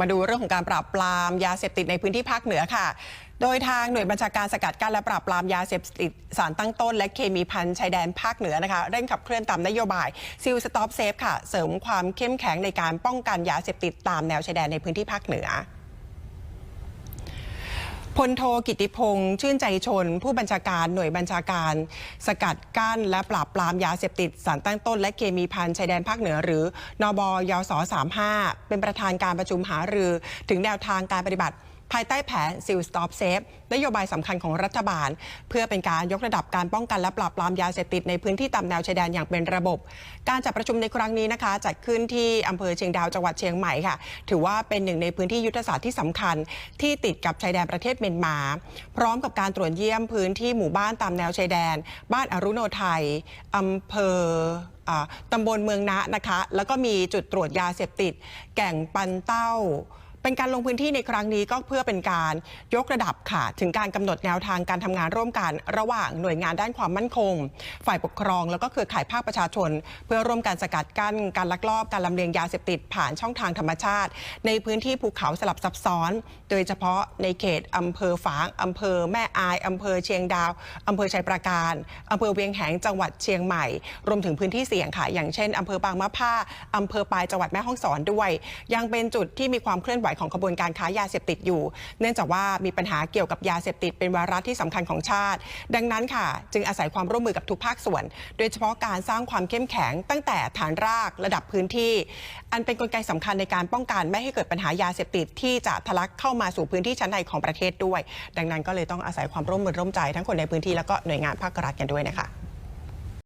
มาดูเรื่องของการปราบปรามยาเสพติดในพื้นที่ภาคเหนือค่ะ โดยทางหน่วยบัญชาการสกัดกั้นและปราบปรามยาเสพติดสารตั้งต้น และเคมีพันชายแดนภาคเหนือนะคะ เร่งขับเคลื่อนตามนโยบายซิลสต็อปเซฟค่ะ เสริมความเข้มแข็งในการป้องกันยาเสพติดตามแนวชายแดนในพื้นที่ภาคเหนือ พลโทกิติพงศ์ชื่นใจชน ผู้บัญชาการหน่วยบัญชาการ สกัดกั้นและปราบปรามยาเสพติดสารตั้งต้น และเคมีพันชายแดนภาคเหนือ หรือนบยศ35เป็นประธานการประชุมหารือ ถึงแนวทางการปฏิบัติ ภายใต้แผน s ิลสต็อปเซฟนโยบายสำคัญของรัฐบาล เพื่อเป็นการยกระดับการป้องกันและปราบปรามยาเสพติดในพื้นที่ตามแนวชายแดนอย่างเป็นระบบ การจัดประชุมในครั้งนี้นะคะ จัดขึ้นที่อำเภอเชียงดาวจังหวัดเชียงใหม่ค่ะ ถือว่าเป็นหนึ่งในพื้นที่ยุทธศาสตร์ที่สำคัญ ที่ติดกับชายแดนประเทศเมียนมา พร้อมกับการตรวจเยี่ยมพื้นที่หมู่บ้านตามแนวชายแดน บ้านอรุโนไทยอำเภอตำบลเมืองนะนะคะ แล้วก็มีจุดตรวจยาเสพติด แก่งปันเต้า เป็นการลงพื้นที่ในครั้งนี้ก็เพื่อเป็นการยกระดับค่ะ ถึงการกำหนดแนวทางการทำงานร่วมกันระหว่างหน่วยงานด้านความมั่นคง ฝ่ายปกครอง แล้วก็เครือข่ายภาคประชาชน เพื่อร่วมการสกัดกั้นการลักลอบการลำเลียงยาเสพติดผ่านช่องทางธรรมชาติ ในพื้นที่ภูเขาสลับซับซ้อน โดยเฉพาะในเขตอำเภอฝางอำเภอแม่อายอำเภอเชียงดาวอำเภอชัยปราการอำเภอเวียงแหงจังหวัดเชียงใหม่ รวมถึงพื้นที่เสี่ยงค่ะอย่างเช่นอำเภอบางมะผ้าอำเภอปายจังหวัดแม่ฮ่องสอนด้วย ยังเป็นจุดที่มีความเคลื่อนไหวของขบวนการค้ายาเสพติดอยู่ เนื่องจากว่ามีปัญหาเกี่ยวกับยาเสพติดเป็นวาระที่สำคัญของชาติ ดังนั้นค่ะ จึงอาศัยความร่วมมือกับทุกภาคส่วน โดยเฉพาะการสร้างความเข้มแข็งตั้งแต่ฐานรากระดับพื้นที่ อันเป็นกลไกสำคัญในการป้องกันไม่ให้เกิดปัญหายาเสพติดที่จะทะลักเข้ามาสู่พื้นที่ชั้นในของประเทศด้วย ดังนั้นก็เลยต้องอาศัยความร่วมมือร่วมใจทั้งคนในพื้นที่แล้วก็หน่วยงานภาครัฐกันด้วยนะคะ